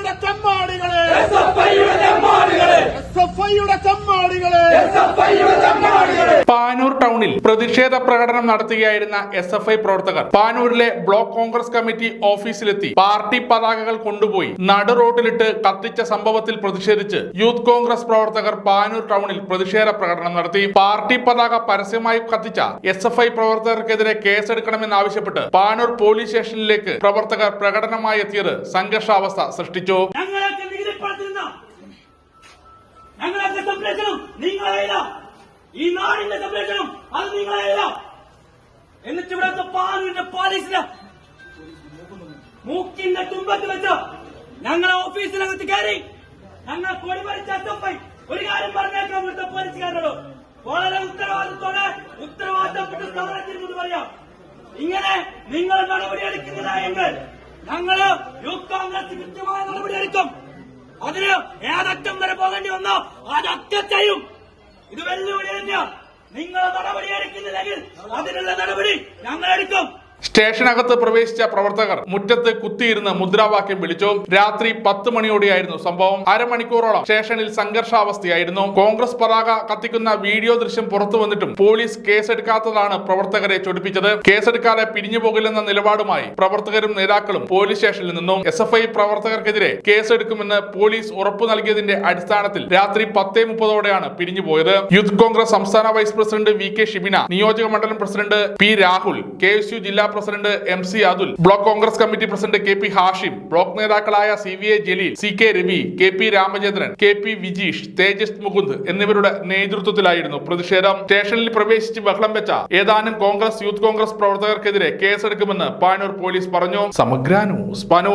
ഐയുടെ തെമ്മാടികളെ S F ഐയുടെ തെമ്മാടികളെ S F ഐയുടെ തെമ്മാടികളെ എസ് എഫ് ഐയുടെ തെമ്മാടികളെ പാനൂർ ടൗണിൽ പ്രതിഷേധ പ്രകടനം നടത്തുകയായിരുന്ന എസ് എഫ് ഐ പ്രവർത്തകർ പാനൂരിലെ ബ്ലോക്ക് കോൺഗ്രസ് കമ്മിറ്റി ഓഫീസിലെത്തി പാർട്ടി പതാകകൾ കൊണ്ടുപോയി നടു റോഡിലിട്ട് കത്തിച്ച സംഭവത്തിൽ പ്രതിഷേധിച്ച് യൂത്ത് കോൺഗ്രസ് പ്രവർത്തകർ പാനൂർ ടൗണിൽ പ്രതിഷേധ പ്രകടനം നടത്തി പാർട്ടി പതാക പരസ്യമായി കത്തിച്ച എസ് എഫ് ഐ പ്രവർത്തകർക്കെതിരെ കേസെടുക്കണമെന്നാവശ്യപ്പെട്ട് പാനൂർ പോലീസ് സ്റ്റേഷനിലേക്ക് പ്രവർത്തകർ പ്രകടനമായി എത്തിയത് സംഘർഷാവസ്ഥ സൃഷ്ടിച്ചു. ഞങ്ങളൊക്കെ നിങ്ങളെ ഈ നാടിന്റെ സംരക്ഷണം അത് നിങ്ങളെയില്ല. എന്നിട്ട് ഇവിടുത്തെ പാലിന്റെ പോലീസിന് മൂക്കിന്റെ തുമ്പത്ത് വെച്ച് ഞങ്ങളെ ഓഫീസിനകത്ത് കയറി ഞങ്ങളെ കൊടി ഭരിച്ച എസ്എഫ്ഐ ഒരു കാര്യം പറഞ്ഞേക്കാം ഇവിടുത്തെ പോലീസുകാരോട്. വളരെ ഉത്തരവാദിത്തോടെ ഉത്തരവാദിത്തപ്പെട്ട സ്ഥാനത്തിരുന്നത് പറയാം. ഇങ്ങനെ നിങ്ങൾ നടപടി എങ്കിൽ ഞങ്ങൾ യൂത്ത് കോൺഗ്രസ് കൃത്യമായ നടപടിയെടുക്കും. അതിന് ഏതറ്റം വരെ പോകേണ്ടി വന്നോ ചെയ്യും. ഇത് വെല്ലുവിളി തന്നെയാ. നിങ്ങൾ നടപടി എടുക്കുന്നില്ലെങ്കിൽ അതിനുള്ള നടപടി ഞങ്ങൾ എടുക്കും സ്റ്റേഷനകത്ത് പ്രവേശിച്ച പ്രവർത്തകർ മുറ്റത്ത് കുത്തിയിരുന്ന് മുദ്രാവാക്യം വിളിച്ചു. രാത്രി പത്ത് മണിയോടെയായിരുന്നു സംഭവം. അരമണിക്കൂറോളം സ്റ്റേഷനിൽ സംഘർഷാവസ്ഥയായിരുന്നു. കോൺഗ്രസ് പതാക കത്തിക്കുന്ന വീഡിയോ ദൃശ്യം പുറത്തു വന്നിട്ടും പോലീസ് കേസെടുക്കാത്തതാണ് പ്രവർത്തകരെ ചൊടിപ്പിച്ചത്. കേസെടുക്കാതെ പിരിഞ്ഞു പോകില്ലെന്ന നിലപാടുമായി പ്രവർത്തകരും നേതാക്കളും പോലീസ് സ്റ്റേഷനിൽ നിന്നും എസ് എഫ് ഐ പ്രവർത്തകർക്കെതിരെ കേസെടുക്കുമെന്ന് പോലീസ് ഉറപ്പു നൽകിയതിന്റെ അടിസ്ഥാനത്തിൽ രാത്രി പത്തേ മുപ്പതോടെയാണ് പിരിഞ്ഞുപോയത് യൂത്ത് കോൺഗ്രസ് സംസ്ഥാന vice president V K Shibina നിയോജക മണ്ഡലം പ്രസിഡന്റ് പി രാഹുൽ കെ ജില്ലാ president M C Athul block Congress committee president K P Hashim block നേതാക്കളായ C V A Jaleel C K Ravi K P Ramachandran K P Vijeesh Thejas Mukund എന്നിവരുടെ നേതൃത്വത്തിലായിരുന്നു പ്രതിഷേധം. സ്റ്റേഷനിൽ പ്രവേശിച്ച് ബഹളം വെച്ച ഏതാനും കോൺഗ്രസ് യൂത്ത് കോൺഗ്രസ് പ്രവർത്തകർക്കെതിരെ കേസെടുക്കുമെന്ന് പാനൂർ പോലീസ് പറഞ്ഞു. സമഗ്ര ന്യൂസ് പാനൂർ.